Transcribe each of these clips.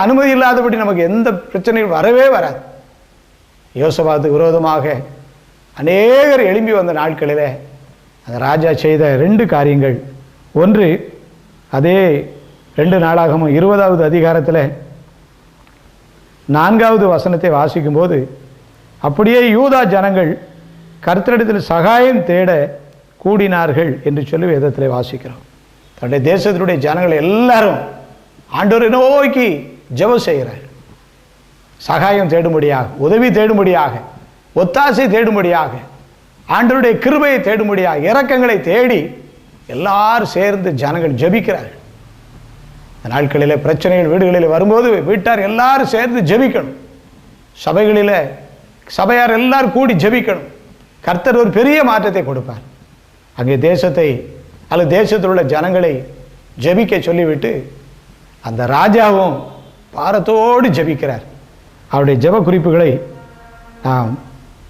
அனுமதி இல்லாதபடி நமக்கு எந்த பிரச்சனையும் வரவே வராது. யோசபாத்து விரோதமாக அநேகர் எழும்பி வந்த நாட்களிலே அந்த ராஜா செய்த ரெண்டு காரியங்கள். ஒன்று அதே ரெண்டு நாளாகவும் இருபதாவது அதிகாரத்தில் நான்காவது வசனத்தை வாசிக்கும்போது அப்படியே யூதா ஜனங்கள் கர்த்தரிடத்தில் சகாயம் தேட கூடினார்கள் என்று சொல்லி வேதத்தில் வாசிக்கிறோம். தன்னுடைய தேசத்தினுடைய ஜனங்கள் எல்லாரும் ஆண்டவரை நோக்கி ஜெபம் செய்கிறேன். சகாயம் தேடும்படியாக உதவி தேடும்படியாக ஒத்தாசை தேடும்படியாக ஆண்டருடைய கிருபையை தேடும்படியாக இரக்கங்களை தேடி எல்லாரும் சேர்ந்து ஜனங்கள் ஜபிக்கிறார்கள் இந்த நாட்களில் பிரச்சனைகள் வீடுகளில் வரும்போது வீட்டார் எல்லாரும் சேர்ந்து ஜெபிக்கணும். சபைகளில் சபையார் எல்லாரும் கூடி ஜெபிக்கணும். கர்த்தர் ஒரு பெரிய மாற்றத்தை கொடுப்பார். அங்கே தேசத்தை அல்லது தேசத்தில் உள்ள ஜனங்களை ஜெபிக்க சொல்லிவிட்டு அந்த ராஜாவும் பாரத்தோடு ஜெபிக்கிறார். அவருடைய ஜெப குறிப்புகளை நாம்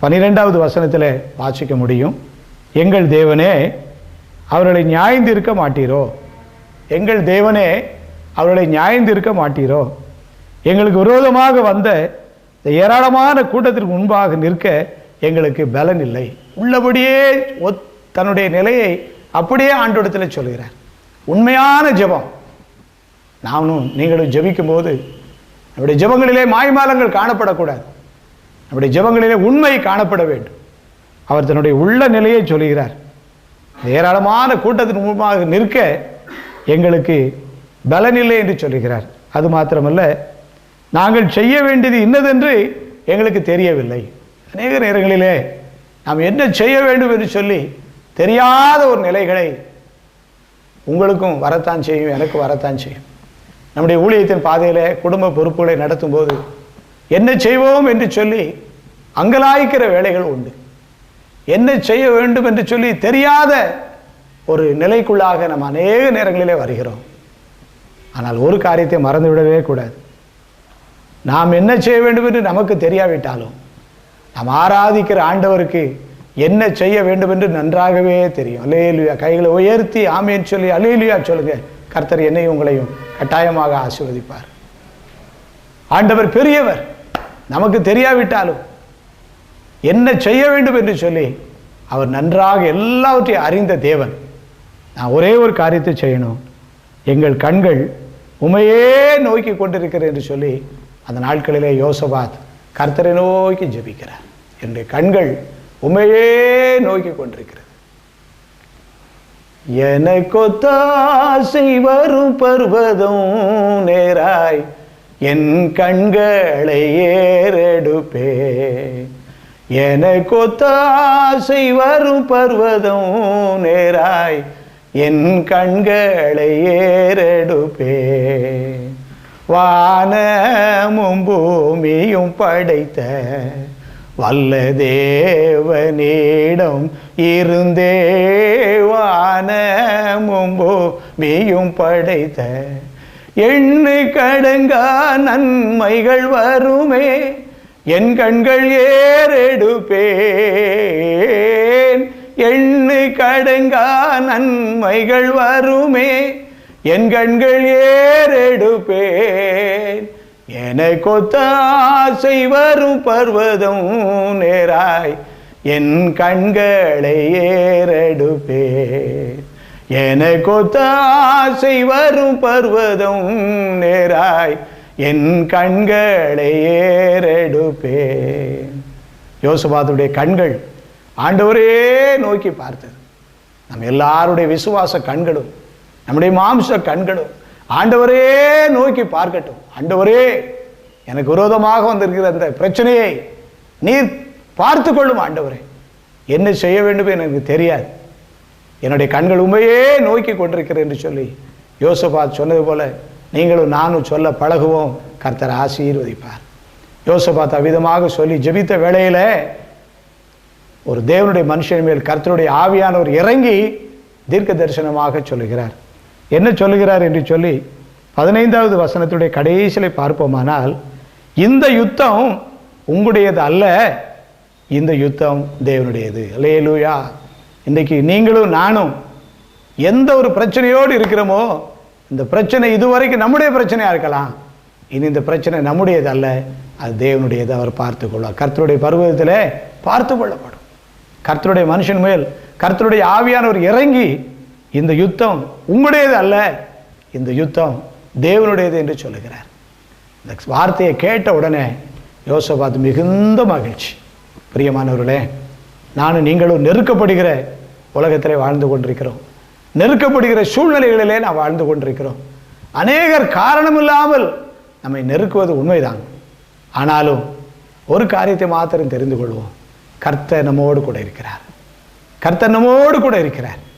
பன்னிரெண்டாவது வசனத்தில் வாசிக்க முடியும். எங்கள் தேவனே அவர்களை நியாயந்திருக்க மாட்டீரோ? எங்கள் தேவனே அவர்களை நியாயந்திருக்க மாட்டீரோ? எங்களுக்கு விரோதமாக வந்த இந்த ஏராளமான கூட்டத்திற்கு முன்பாக நிற்க எங்களுக்கு பலன் இல்லை. உள்ளபடியே ஒத் தன்னுடைய நிலையை அப்படியே ஆண்டோடத்தில் சொல்கிறார். உண்மையான ஜெபம். நானும் நீங்களும் ஜெபிக்கும் போது நம்முடைய ஜெபங்களிலே மாய்மாலங்கள் காணப்படக்கூடாது. நம்முடைய ஜெபங்களிலே உண்மை காணப்பட வேண்டும். அவர் தன்னுடைய உள்ள நிலையை சொல்கிறார். ஏராளமான கூட்டத்தின் மூலமாக நிற்க எங்களுக்கு பலனில்லை என்று சொல்லுகிறார் அது மாத்திரமல்ல நாங்கள் செய்ய வேண்டியது இன்னதென்று எங்களுக்கு தெரியவில்லை. அநேக நேரங்களிலே நாம் என்ன செய்ய வேண்டும் என்று சொல்லி தெரியாத ஒரு நிலைகளை உங்களுக்கும் வரத்தான் செய்யும் எனக்கு வரத்தான் செய்யும். நம்முடைய ஊழியத்தின் பாதையில் குடும்ப பொறுப்புகளை நடத்தும் போது என்ன செய்வோம் என்று சொல்லி அங்கலாய்க்கிற வேலைகள் உண்டு. என்ன செய்ய வேண்டும் என்று சொல்லி தெரியாத ஒரு நிலைக்குள்ளாக நம்ம அநேக நேரங்களிலே வருகிறோம். ஆனால் ஒரு காரியத்தை மறந்துவிடவே கூடாது. நாம் என்ன செய்ய வேண்டும் என்று நமக்கு தெரியாவிட்டாலும் நாம் ஆராதிக்கிற ஆண்டவருக்கு என்ன செய்ய வேண்டும் என்று நன்றாகவே தெரியும். அலேலுயா கைகளை உயர்த்தி ஆமேன்னு சொல்லி அலேலுயா சொல்லுங்கள் கர்த்தர் என்னையும் உங்களையும் கட்டாயமாக ஆசீர்வதிப்பார். ஆண்டவர் பெரியவர். நமக்கு தெரியாவிட்டாலும் என்ன செய்ய வேண்டும் என்று சொல்லி அவர் நன்றாக எல்லாவற்றையும் அறிந்த தேவன். நான் ஒரே ஒரு காரியத்தை செய்யணும். எங்கள் கண்கள் உமையே நோக்கி கொண்டிருக்கிறது என்று சொல்லி அந்த நாட்களிலே யோசபாத் கர்த்தரை நோக்கி ஜெபிக்கிறார். என்னுடைய கண்கள் உமையே நோக்கி கொண்டிருக்கிறது. எனக்கொத்தாசை வரும் பர்வதம் நேராய் என் கண்களை ஏறெடுப்பே எனக்கொத்தாசை வரும் பர்வதம் நேராய் என் கண்களை ஏறெடுப்பே வானமும் பூமியும் படைத்த வல்ல தேவனிடம் இருந்தே வானமும் பூமியும் படைத்த எண்ணு கடங்கா நன்மைகள் வருமே என் கண்கள் ஏறெடுப்பேன். எண்ணு கடங்கா நன்மைகள் வருமே என் கண்கள் ஏறெடுப்பேன். எனக்கொத்தாசை வரும் பர்வதம் நேராய் என் கண்களை ஏறெடுப்பேன் எனக்கொத்தாசை வரும் பர்வதம் நேராய் என் கண்களை ஏறெடுப்பேன் யோசுபாத்துடைய கண்கள் ஆண்டவரே நோக்கி பார்த்தது. நம்ம எல்லாருடைய விசுவாச கண்களும் நம்முடைய மாம்ச கண்களும் ஆண்டவரே நோக்கி பார்க்கட்டும். ஆண்டவரே எனக்கு விரோதமாக வந்திருக்கிற அந்த பிரச்சனையை நீர் பார்த்து கொள்ளும் ஆண்டவரே. என்ன செய்ய வேண்டும் எனக்கு தெரியாது. என்னுடைய கண்கள் உண்மையே நோக்கி கொண்டிருக்கிறேன் என்று சொல்லி யோசபாத் சொன்னது போல நீங்களும் நானும் சொல்ல பழகுவோம். கர்த்தர் ஆசீர்வதிப்பார். யோசபாத் அவ்விதமாக சொல்லி ஜெபித்த வேளையில் ஒரு தேவனுடைய மனுஷன் மேல் கர்த்தருடைய ஆவியானவர் இறங்கி தீர்க்க தரிசனமாக சொல்லுகிறார். என்ன சொல்லுகிறார் என்று சொல்லி பதினைந்தாவது வசனத்துடைய கடைசியில் பார்ப்போமானால் இந்த யுத்தம் உங்களுடையது அல்ல இந்த யுத்தம் தேவனுடையது. அல்லேலூயா. இன்றைக்கு நீங்களும் நானும் எந்த ஒரு பிரச்சனையோடு இருக்கிறோமோ இந்த பிரச்சனை இதுவரைக்கும் நம்முடைய பிரச்சனையாக இருக்கலாம். இனி இந்த பிரச்சனை நம்முடையது அல்ல அது தேவனுடையது அவர் பார்த்து கொள்வார் கர்த்தருடைய பருவத்தில் பார்த்து கொள்ளப்படும் கர்த்தருடைய மனுஷன் மேல் கர்த்தருடைய ஆவியானவர் இறங்கி இந்த யுத்தம் உங்களுடையது அல்ல இந்த யுத்தம் தேவனுடையது என்று சொல்லுகிறார். இந்த வார்த்தையை கேட்ட உடனே யோசபாத் மிகுந்த மகிழ்ச்சி. பிரியமானவர்களே நானும் நீங்களும் நெருக்கப்படுகிற உலகத்திலே வாழ்ந்து கொண்டிருக்கிறோம். நெருக்கப்படுகிற சூழ்நிலைகளிலே நாம் வாழ்ந்து கொண்டிருக்கிறோம். அநேகர் காரணமில்லாமல் நம்மை நெருக்குவது உண்மைதான். ஆனாலும் ஒரு காரியத்தை மாத்திரம் தெரிந்து கொள்வோம். கர்த்த நம்மோடு கூட இருக்கிறார். கர்த்த நம்மோடு கூட இருக்கிறார்.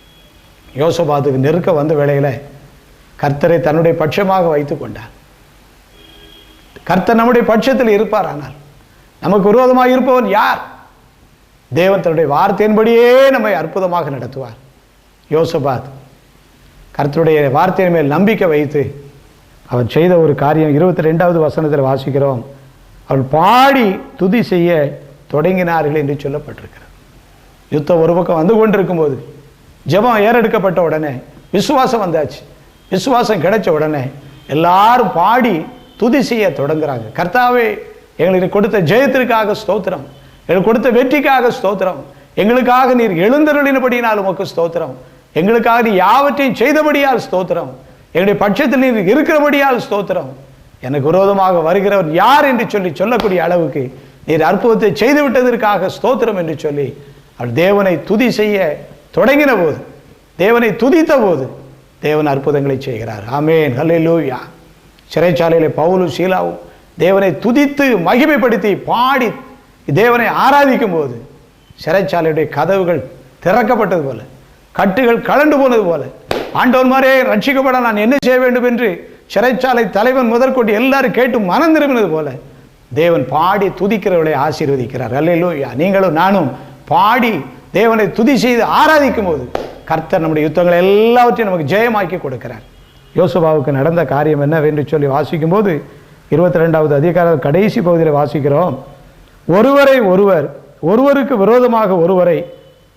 யோசபாத்துக்கு நெருக்க வந்த வேளையில் கர்த்தரை தன்னுடைய பட்சமாக வைத்துக் கொண்டார். கர்த்தர் நம்முடைய பட்சத்தில் இருப்பார் ஆனால் நமக்கு விரோதமாக இருப்பவன் யார்? தேவன் தன்னுடைய வார்த்தையின்படியே நம்மை அற்புதமாக நடத்துவார். யோசபாத் கர்த்தருடைய வார்த்தையின் மேல் நம்பிக்கை வைத்து அவன் செய்த ஒரு காரியம் இருபத்தி ரெண்டாவது வசனத்தில் வாசிக்கிறோம். அவள் பாடி துதி செய்ய தொடங்கினார்கள் என்று சொல்லப்பட்டிருக்கிறது. யுத்தம் ஒரு பக்கம் வந்து கொண்டிருக்கும் போது ஜபம் ஏறெடுக்கப்பட்ட உடனே விசுவாசம் வந்தாச்சு. விசுவாசம் கிடைச்ச உடனே எல்லாரும் பாடி துதி செய்ய தொடங்குறாங்க. கர்த்தாவே எங்களுக்கு கொடுத்த ஜெயத்திற்காக ஸ்தோத்திரம். எங்களுக்கு கொடுத்த வெற்றிக்காக ஸ்தோத்திரம். எங்களுக்காக நீர் எழுந்தருளினபடியினால் உமக்கு ஸ்தோத்திரம். எங்களுக்காக நீ யாவற்றையும் செய்தபடியால் ஸ்தோத்திரம். எங்களுடைய பட்சத்தில் நீர் இருக்கிறபடியால் ஸ்தோத்திரம். எனக்கு விரோதமாக வருகிறவர் யார் என்று சொல்லி சொல்லக்கூடிய அளவுக்கு நீர் அற்புதத்தை செய்து விட்டதற்காக ஸ்தோத்திரம் என்று சொல்லி அவர் தேவனை துதி செய்ய தொடங்கின போது தேவனை துதித்த போது தேவன் அற்புதங்களை செய்கிறார். ஆமேன். ஹல்லேலூயா சிறைச்சாலையிலே பவுலும் சீலாவும் தேவனை துதித்து மகிமைப்படுத்தி பாடி தேவனை ஆராதிக்கும் போது சிறைச்சாலையுடைய கதவுகள் திறக்கப்பட்டது போல கட்டுகள் கலண்டு போனது போல ஆண்டவர் மாதிரியே ரட்சிக்கப்பட நான் என்ன செய்ய வேண்டும் என்று சிறைச்சாலை தலைவன் முதற்கொண்டு எல்லாரும் கேட்டு மனம் திரும்பினது போல தேவன் பாடி துதிக்கிறவர்களை ஆசீர்வதிக்கிறார். அல்லையிலோ நீங்களும் நானும் பாடி தேவனை துதி செய்து ஆராதிக்கும் போது கர்த்தர் நம்முடைய யுத்தங்களை எல்லாவற்றையும் நமக்கு ஜெயமாக்கி கொடுக்கிறார். யோசுபாவுக்கு நடந்த காரியம் என்னவென்று சொல்லி வாசிக்கும் போது இருபத்தி ரெண்டாவது அதிகார கடைசி பகுதியில் வாசிக்கிறோம். ஒருவரை ஒருவர் ஒருவருக்கு விரோதமாக ஒருவரை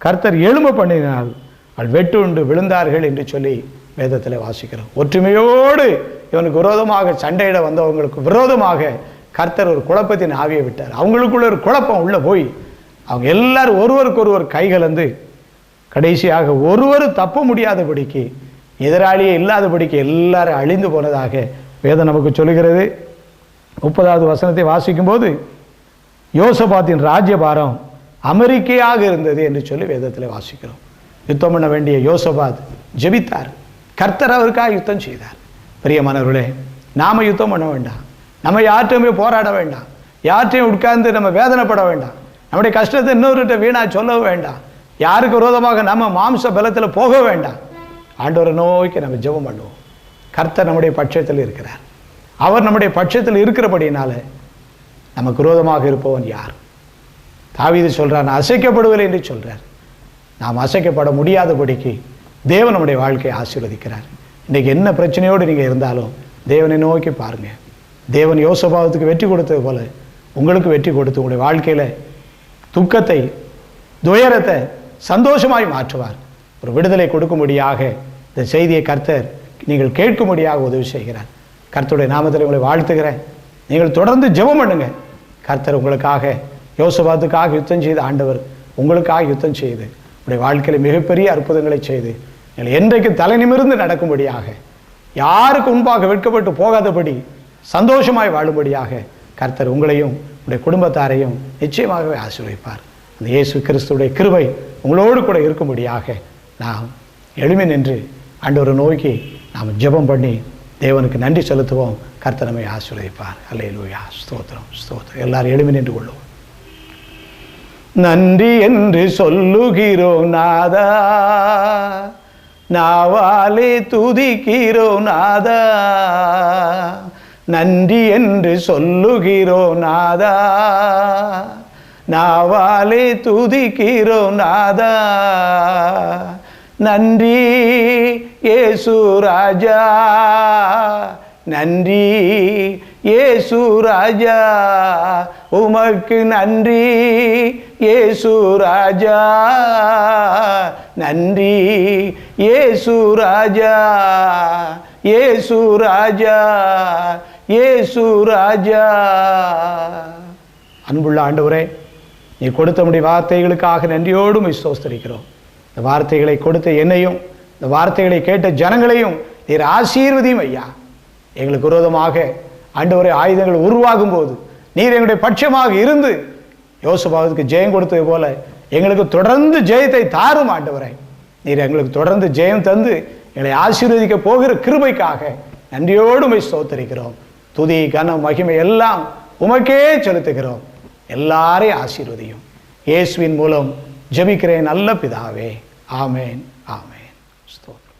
கர்த்தர் எலும்பு பண்ணினால் அவள் வெட்டுண்டு விழுந்தார்கள் என்று சொல்லி வேதத்தில் வாசிக்கிறோம். ஒற்றுமையோடு இவனுக்கு விரோதமாக சண்டையிட வந்தவங்களுக்கு விரோதமாக கர்த்தர் ஒரு குழப்பத்தின் ஆவியை விட்டார். அவங்களுக்குள்ள ஒரு குழப்பம் உள்ளே போய் அவங்க எல்லாரும் ஒருவருக்கு ஒருவர் கைகலந்து கடைசியாக ஒருவரும் தப்ப முடியாதபடிக்கு எதிராளியே இல்லாதபடிக்கு எல்லாரும் அழிந்து போனதாக வேதம் நமக்கு சொல்லுகிறது. முப்பதாவது வசனத்தை வாசிக்கும்போது யோசபாத்தின் ராஜ்யபாரம் அமெரிக்கையாக இருந்தது என்று சொல்லி வேதத்தில் வாசிக்கிறோம். யுத்தம் பண்ண வேண்டிய யோசபாத் ஜெபித்தார். கர்த்தர் அவருக்காக யுத்தம் செய்தார். பிரியமானவர்களே நாம யுத்தம் பண்ண வேண்டாம். நம்ம யார்கிட்டையுமே போராட வேண்டாம். யார்கிட்டையும் உட்கார்ந்து நம்ம வேதனைப்பட வேண்டாம். நம்முடைய கஷ்டத்தை இன்னொருட்ட வீணா சொல்ல வேண்டாம். யாருக்கு விரோதமாக நம்ம மாம்ச பலத்தில் போக வேண்டாம். ஆண்டவரை நோக்கி நம்ம ஜெபம் பண்ணுவோம். கர்த்தர் நம்முடைய பட்சத்தில் இருக்கிறார். அவர் நம்முடைய பட்சத்தில் இருக்கிறபடினால நமக்கு விரோதமாக இருப்பவன் யார்? தாவீது சொல்கிறார் நான் அசைக்கப்படுவதில்லை என்று சொல்கிறார் நாம் அசைக்கப்பட முடியாதபடிக்கு தேவன் நம்முடைய வாழ்க்கையை ஆசீர்வதிக்கிறார். இன்றைக்கு என்ன பிரச்சனையோடு நீங்கள் இருந்தாலும் தேவனை நோக்கி பாருங்க. தேவன் யோசபாவத்துக்கு வெற்றி கொடுத்தது போல உங்களுக்கு வெற்றி கொடுத்து உங்களுடைய வாழ்க்கையில் துக்கத்தை துயரத்தை சந்தோஷமாய் மாற்றுவார். ஒரு விடுதலை கொடுக்கும்படியாக இந்த செய்தியை கர்த்தர் நீங்கள் கேட்கும்படியாக உதவி செய்கிறார். கர்த்தருடைய நாமத்தில் உங்களை வாழ்த்துகிறேன். நீங்கள் தொடர்ந்து ஜெபம் பண்ணுங்க. கர்த்தர் உங்களுக்காக யோசபாத்துக்காக யுத்தம் செய்த ஆண்டவர் உங்களுக்காக யுத்தம் செய்து உங்களுடைய வாழ்க்கையில் மிகப்பெரிய அற்புதங்களை செய்து நீங்கள் என்றைக்கு தலை நிமிர்ந்து நடக்கும்படியாக யாருக்கு முன்பாக வெட்கப்பட்டு போகாதபடி சந்தோஷமாய் வாழும்படியாக கர்த்தர் உங்களையும் உங்களுடைய குடும்பத்தாரையும் நிச்சயமாகவே ஆசீர்வதிப்பார். அந்த இயேசு கிறிஸ்துடைய கிருபை உங்களோடு கூட இருக்கும்படியாக நாம் எளிமை நின்று ஆண்டவரை நோக்கி நாம் ஜெபம் பண்ணி தேவனுக்கு நன்றி செலுத்துவோம். கர்த்தனமை ஆசீர்வதிப்பார். அல்லே அல்லேலூயா ஸ்தோத்திரம் ஸ்தோத்திரம். எல்லாரும் எளிமை நின்று கொள்ளுவோம். நன்றி என்று சொல்லுகிறோம் நாதா. நாவாலே துதிக்கிறோம் நாதா. நன்றி என்று சொல்லுகிறோம் நாதா. நாவாலே துதிக்கிறோம் நாதா. நன்றி ஏசு ராஜா. நன்றி ஏசு ராஜா. உமக்கு நன்றி ஏசு ராஜா. நன்றி ஏசு ராஜா. ஏசு ராஜா. இயேசு ராஜா. அன்புள்ள ஆண்டவரே நீ கொடுத்த முடிய வார்த்தைகளுக்காக நன்றியோடு உம்மை இந்த வார்த்தைகளை கொடுத்த என்னையும் இந்த வார்த்தைகளை கேட்ட ஜனங்களையும் நீர் ஆசீர்வதியும் ஐயா. எங்களுக்கு விரோதமாக ஆண்டவரை ஆயுதங்கள் உருவாகும் போது நீர் எங்களுடைய பட்சமாக இருந்து யோசபாவுக்கு ஜெயம் கொடுத்தது போல எங்களுக்கு தொடர்ந்து ஜெயத்தை தாரும் ஆண்டவரை. நீர் எங்களுக்கு தொடர்ந்து ஜெயம் தந்து எங்களை ஆசீர்வதிக்க போகிற கிருபைக்காக நன்றியோடு உம்மை ஸ்தோத்தரிக்கிறோம் துதி கன மகிமை எல்லாம் உமக்கே செலுத்துகிறோம். எல்லாரையும் ஆசீர்வதியும். இயேசுவின் மூலம் ஜபிக்கிறேன் நல்ல பிதாவே. ஆமேன் ஆமேன். ஸ்தோத்திரம்.